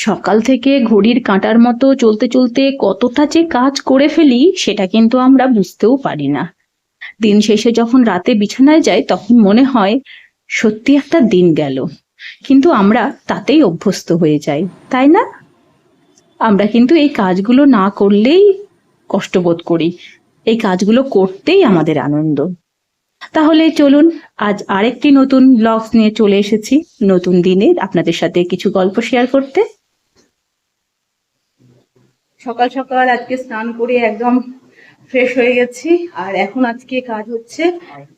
সকাল থেকে ঘড়ির কাঁটার মতো চলতে চলতে কতটা যে কাজ করে ফেলি, সেটা কিন্তু আমরা বুঝতেও পারি না। দিন শেষে যখন রাতে বিছানায় যাই, তখন মনে হয়, সত্যি একটা দিন গেল। কিন্তু আমরা তাতেই অভ্যস্ত হয়ে যাই, তাই না? আমরা কিন্তু এই কাজগুলো না করলেই কষ্ট বোধ করি। এই কাজগুলো করতেই আমাদের আনন্দ। তাহলে চলুন, আজ আরেকটি নতুন ব্লগস নিয়ে চলে এসেছি। নতুন দিনে আপনাদের সাথে কিছু গল্প শেয়ার করতে। সকাল সকাল আজকে স্নান করে একদম ফ্রেশ হয়ে গেছি। আর এখন আজকে কাজ হচ্ছে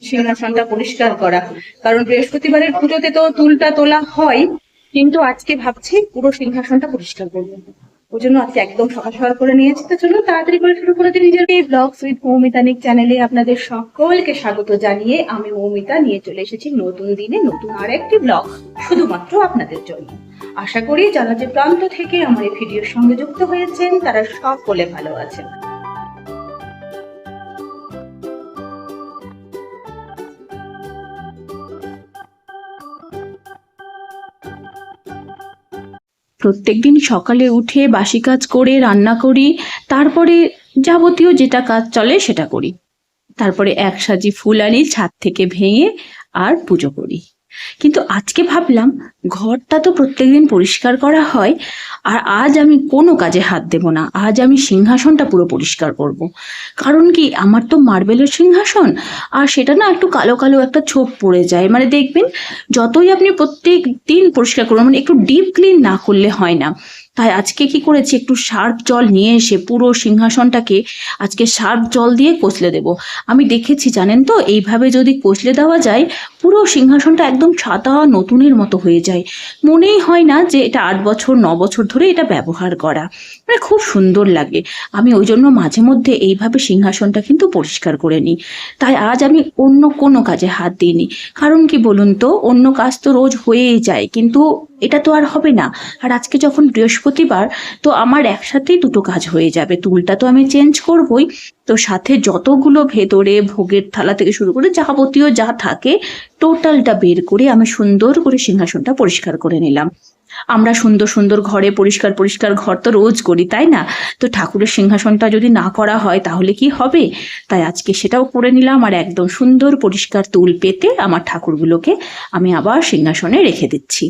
সিংহাসনটা পরিষ্কার করা। কারণ বৃহস্পতিবারের পুজোতে তো তুলটা তোলা হয়, কিন্তু আজকে ভাবছি পুরো সিংহাসনটা পরিষ্কার করব। ওই জন্য আজকে একদম সকাল সকাল করে নিয়েছি। তো চলুন তাড়াতাড়ি করে শুরু করে দিই নিজের এই ব্লগস উইথ মৌমিতানিক চ্যানেলে আপনাদের সকলকে স্বাগত জানিয়ে আমি মৌমিতা নিয়ে চলে এসেছি নতুন দিনে নতুন আরেকটি ব্লগ শুধুমাত্র আপনাদের জন্য। আশা করি যারা যে প্রান্ত থেকে আমার এই ভিডিওর সঙ্গে যুক্ত হয়েছেন, তারা সকলে ভালো আছেন। প্রত্যেকদিন সকালে উঠে বাসি কাজ করে, রান্না করি, তারপরে যাবতীয় যেটা কাজ চলে সেটা করি। তারপরে এক সাজি ফুল আনি, ছাদ থেকে ভেঙে আর পুজো করি। কিন্তু আজকে ভাবলাম ঘরটা তো প্রত্যেকদিন পরিষ্কার করা হয়, আর আজ আমি কোনো কাজে হাত দেব না। আজ আমি সিংহাসনটা পুরো পরিষ্কার করব। কারণ কি, আমার তো মার্বেলের সিংহাসন, আর সেটা না একটু কালো কালো একটা ছোপ পড়ে যায়। মানে দেখবেন, যতই আপনি প্রত্যেক দিন পরিষ্কার করুন মানে একটু ডিপ ক্লিন না করলে হয় না। তাই আজকে কি করেছি? একটু সার্ফ জল নিয়ে এসে পুরো সিংহাসনটাকে আজকে সার্ফ জল দিয়ে কষলে দেব। আমি দেখেছি, জানেন তো, এইভাবে যদি কষলে দেওয়া যায়, পুরো সিংহাসনটা একদম সাদা নতুনের মতো হয়ে যায়। মনেই হয় না যে এটা আট বছর, ন বছর ধরে এটা ব্যবহার করা। মানে খুব সুন্দর লাগে। আমি ওই জন্য মাঝে মধ্যে এইভাবে সিংহাসনটা কিন্তু পরিষ্কার করে নিই। তাই আজ আমি অন্য কোনো কাজে হাত দিইনি। কারণ কি বলুন তো, অন্য কাজ তো রোজ হয়েই যায়। কিন্তু এটা তো আর হবে না। আর আজকে যখন বৃহস্পতিবার, তো আমার একসাথেই দুটো কাজ হয়ে যাবে। তুলটা তো আমি চেঞ্জ করবই। তো সাথে যতগুলো ভেতরে ভোগের থালা থেকে শুরু করে যাবতীয় যা থাকে টোটালটা বের করে আমি সুন্দর করে সিংহাসনটা পরিষ্কার করে নিলাম। আমরা সুন্দর সুন্দর ঘরে পরিষ্কার পরিষ্কার ঘর তো রোজ করি, তাই না? তো ঠাকুরের সিংহাসনটা যদি না করা হয় তাহলে কি হবে? তাই আজকে সেটাও করে নিলাম আর একদম সুন্দর পরিষ্কার তুল পেতে আমার ঠাকুরগুলোকে আমি আবার সিংহাসনে রেখে দিচ্ছি।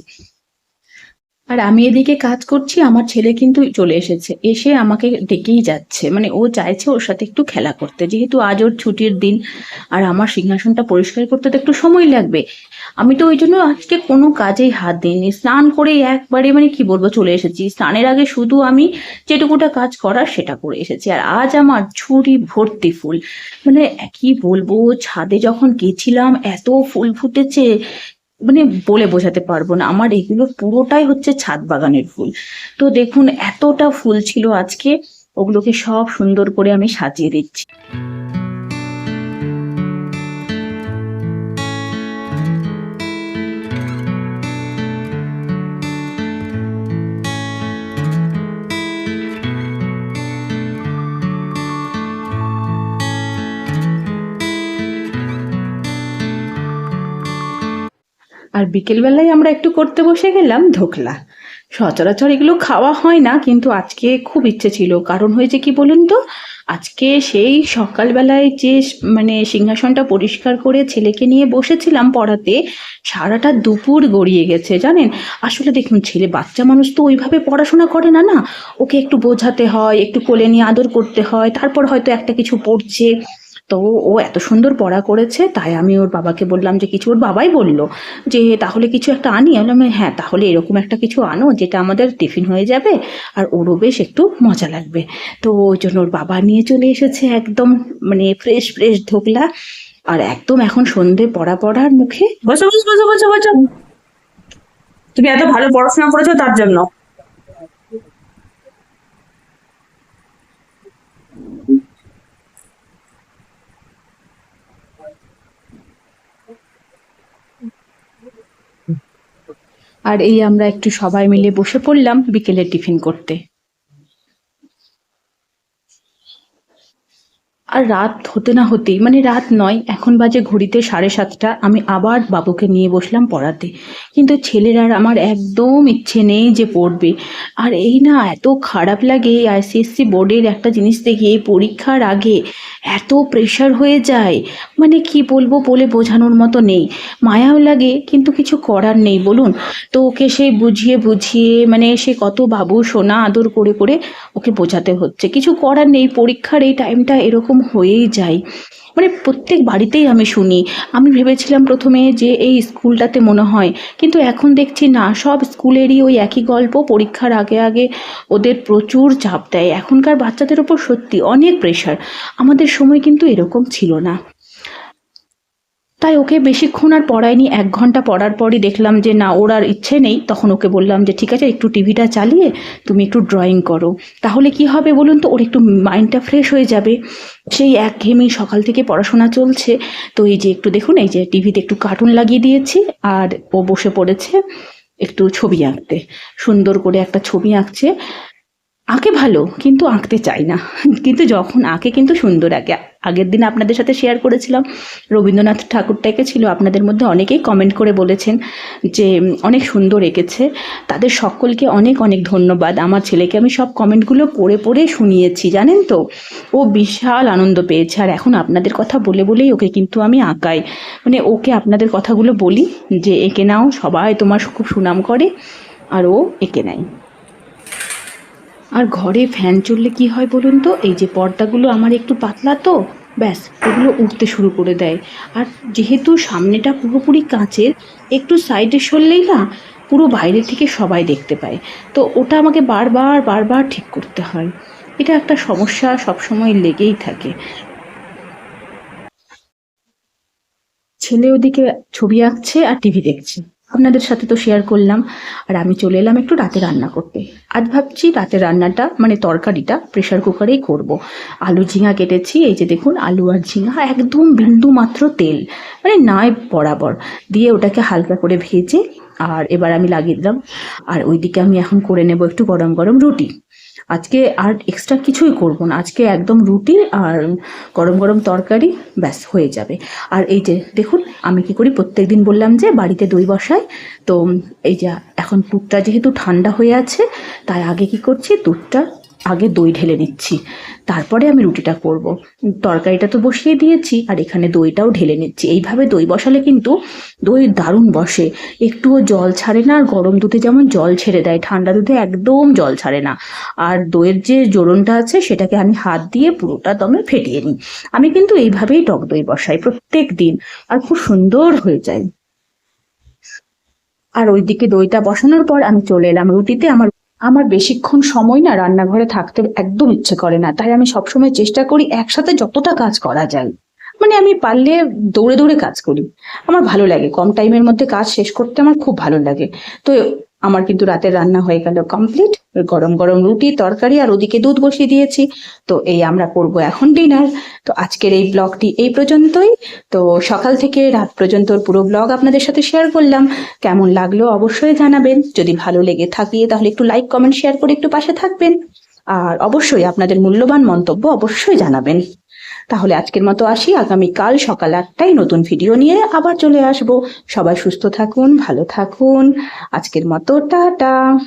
আর আমি এদিকে কাজ করছি, আমার ছেলে কিন্তু চলে এসেছে। এসে আমাকে ডেকেই যাচ্ছে। মানে ও চাইছে ওর সাথে একটু খেলা করতে। যেহেতু আজ ওর ছুটির দিন, আর আমার সিংহাসনটা পরিষ্কার করতে তো একটু সময় লাগবে। আমি তো ওই জন্য আজকে কোনো কাজেই হাত দিইনি। স্নান করেই একবারে মানে কি বলব, চলে এসেছি। স্নানের আগে শুধু আমি যেটুকুটা কাজ করার সেটা করে এসেছি। আর আজ আমার ঝুড়ি ভর্তি ফুল। মানে কি বলব, ছাদে যখন গেছিলাম, এত ফুল ফুটেছে। মানে বলে বোঝাতে পারব না। আমার এগুলো পুরোটাই হচ্ছে ছাদ বাগানের ফুল। তো দেখুন, এতটা ফুল ছিল আজকে, ওগুলোকে সব সুন্দর করে আমি সাজিয়ে দিচ্ছি। আর বিকেলবেলায় আমরা একটু করতে বসে গেলাম ধোকলা। সচরাচর এগুলো খাওয়া হয় না, কিন্তু আজকে খুব ইচ্ছে ছিল। কারণ হয়েছে কি বলুন তো? আজকে সেই সকালবেলায় যে মানে সিংহাসনটা পরিষ্কার করে ছেলেকে নিয়ে বসেছিলাম পড়াতে, সারাটা দুপুর গড়িয়ে গেছে, জানেন? আসলে দেখুন, ছেলে বাচ্চা মানুষ তো ওইভাবে পড়াশোনা করে না না? ওকে একটু বোঝাতে হয়, একটু কোলে নিয়ে আদর করতে হয়, তারপর হয়তো একটা কিছু পড়ছে। তো ও এত সুন্দর পড়া করেছে, তাই আমি ওর বাবাকে বললাম যে কিছু ওর বাবাই বলল যে, তাহলে কিছু একটা আনি। আমি হ্যাঁ তাহলে এরকম একটা কিছু আনো যেটা আমাদের টিফিন হয়ে যাবে আর ওরও বেশ একটু মজা লাগবে। তো ওই জন্য ওর বাবা নিয়ে চলে এসেছে একদম মানে ফ্রেশ ফ্রেশ ধোকলা আর একদম এখন সন্ধে পড়া পড়ার মুখে। বসো বসো বসো বসো বসো। তুমি এত ভালো পড়াশোনা করেছ তার জন্য। আর এই আমরা একটু সবাই মিলে বসে পড়লাম বিকেলের টিফিন করতে। আর রাত হতে না হতেই মানে রাত নয়, এখন বাজে ঘড়িতে সাড়ে সাতটা, আমি আবার বাবুকে নিয়ে বসলাম পড়াতে। কিন্তু ছেলের আর আমার একদম ইচ্ছে নেই যে পড়বে। আর এই না এত খারাপ লাগে আইসিএসসি বোর্ডের একটা জিনিস দেখি, এই পরীক্ষার আগে এত প্রেশার হয়ে যায়। মানে কি বলব বলে বোঝানোর মতো নেই। মায়াও লাগে, কিন্তু কিছু করার নেই, বলুন? তো ওকে সেই বুঝিয়ে বুঝিয়ে মানে সে কত বাবু সোনা আদর করে করে ওকে বোঝাতে হচ্ছে। কিছু করার নেই, পরীক্ষার এই টাইমটা এরকম হয়েই যায় মানে প্রত্যেক বাড়িতেই আমি শুনি। আমি ভেবেছিলাম প্রথমে যে এই স্কুলটাতে মনে হয়। কিন্তু এখন দেখছি না, সব স্কুলেরই ওই একই গল্প। পরীক্ষার আগে আগে ওদের প্রচুর চাপ দেয়। এখনকার বাচ্চাদের ওপর সত্যি অনেক প্রেশার আমাদের সময় কিন্তু এরকম ছিল না। তাই ওকে বেশিক্ষণ আর পড়ায়নি, এক ঘণ্টা পড়ার পরই দেখলাম যে না, ওর আর ইচ্ছে নেই। তখন ওকে বললাম যে, ঠিক আছে, একটু টিভিটা চালিয়ে তুমি একটু ড্রয়িং করো। তাহলে কি হবে বলুন তো? ওর একটু মাইন্ডটা ফ্রেশ হয়ে যাবে। সেই এক ঘেমেই সকাল থেকে পড়াশোনা চলছে। তো এই যে একটু দেখুন, এই যে টিভিতে একটু কার্টুন লাগিয়ে দিয়েছি আর ও বসে পড়েছে একটু ছবি আঁকতে। সুন্দর করে একটা ছবি আঁকছে। আঁকে ভালো, কিন্তু আঁকতে চাই না। কিন্তু যখন আঁকে, কিন্তু সুন্দর আঁকে। আগের দিন আপনাদের সাথে শেয়ার করেছিলাম। রবীন্দ্রনাথ ঠাকুরটা এঁকেছিল আপনাদের মধ্যে অনেকেই কমেন্ট করে বলেছেন যে অনেক সুন্দর এঁকেছে। তাদের সকলকে অনেক অনেক ধন্যবাদ। আমার ছেলেকে আমি সব কমেন্টগুলো পড়ে পড়ে শুনিয়েছি, জানেন তো? ও বিশাল আনন্দ পেয়েছে। আর এখন আপনাদের কথা বলে, বলেই ওকে কিন্তু আমি আঁকাই। মানে ওকে আপনাদের কথাগুলো বলি যে, এঁকে নাও, সবাই তোমার খুব সুনাম করে। আর ও এঁকে নেয়। আর ঘরে ফ্যান চললে কি হয় বলুন তো? এই যে পর্দাগুলো আমার একটু পাতলা তো, ব্যাস, এগুলো উঠতে শুরু করে দেয়। আর যেহেতু সামনেটা পুরোপুরি কাঁচের, একটু সাইডে সরলেই না পুরো বাইরে থেকে সবাই দেখতে পায়। তো ওটা আমাকে বারবার বারবার ঠিক করতে হয়। এটা একটা সমস্যা সবসময় লেগেই থাকে। ছেলে ওদিকে ছবি আঁকছে আর টিভি দেখছে। আপনাদের সাথে তো শেয়ার করলাম। আর আমি চলে এলাম একটু রাতে রান্না করতে। আজ ভাবছি রাতে রান্নাটা মানে তরকারিটা প্রেশার কুকারেই করব। আলু ঝিঙা কেটেছি, এই যে দেখুন আলু আর ঝিঙা, একদম বিন্দু মাত্র তেল মানে নাই বরাবর। দিয়ে ওটাকে হালকা করে ভেজে, আর এবার আমি লাগিয়ে দিলাম। আর ওইদিকে আমি এখন করে নেব একটু গরম গরম রুটি। আজকে আর এক্সট্রা কিছুই করব না। আজকে একদম রুটি আর গরম গরম তরকারি, ব্যাস, হয়ে যাবে। আর এই যে, দেখুন, আমি কি করি প্রত্যেক দিন বললাম যে, বাড়িতে দই বসাই। তো, এই যে, এখন দুধটা যেহেতু ঠান্ডা হয়ে আছে, তাই আগে কি করছি, দুধটা আগে দই ঢেলে নিচ্ছি। তারপরে আমি রুটিটা করব। তরকারিটা তো বসিয়ে দিয়েছি আর এখানে দইটাও ঢেলে নিচ্ছি। এইভাবে দই বসালে কিন্তু দই দারুণ বসে। একটুও জল ছাড়ে না আর গরম দুধে যেমন জল ছেড়ে দেয়, ঠান্ডা দুধে একদম জল ছাড়ে না। আর দইয়ের যে জোরনটা আছে সেটাকে আমি হাত দিয়ে পুরোটা দমে ফেটিয়ে নিই। আমি কিন্তু এইভাবেই টক দই বসাই প্রত্যেক দিন আর খুব সুন্দর হয়ে যায়। আর ওইদিকে দইটা বসানোর পর আমি চলে এলাম। রুটিতে আমার আমার বেশিক্ষণ সময় না রান্নাঘরে থাকতে একদম ইচ্ছে করে না। তাই আমি সবসময় চেষ্টা করি একসাথে যতটা কাজ করা যায়। মানে আমি পারলে দৌড়ে দৌড়ে কাজ করি। আমার ভালো লাগে। কম টাইমের মধ্যে কাজ শেষ করতে আমার খুব ভালো লাগে। তো আমার কিন্তু রাতের রান্না হয়ে গেল কমপ্লিট গরম গরম রুটি, তরকারি আর ওদিকে দুধ বসিয়ে দিয়েছি। তো এই আমরা করব এখন ডিনার তো আজকের এই ব্লগটি এই পর্যন্তই। তো সকাল থেকে রাত পর্যন্ত পুরো ব্লগ আপনাদের সাথে শেয়ার করলাম। কেমন লাগল অবশ্যই জানাবেন। যদি ভালো লেগে থাকে তাহলে একটু লাইক কমেন্ট শেয়ার করে একটু পাশে থাকবেন। আর অবশ্যই আপনাদের মূল্যবান মন্তব্য অবশ্যই জানাবেন। তাহলে আজকের মতো আসি। আগামীকাল সকাল আটটায় নতুন ভিডিও নিয়ে আবার চলে আসব। সবাই সুস্থ থাকুন, ভালো থাকুন। আজকের মতো টাটা।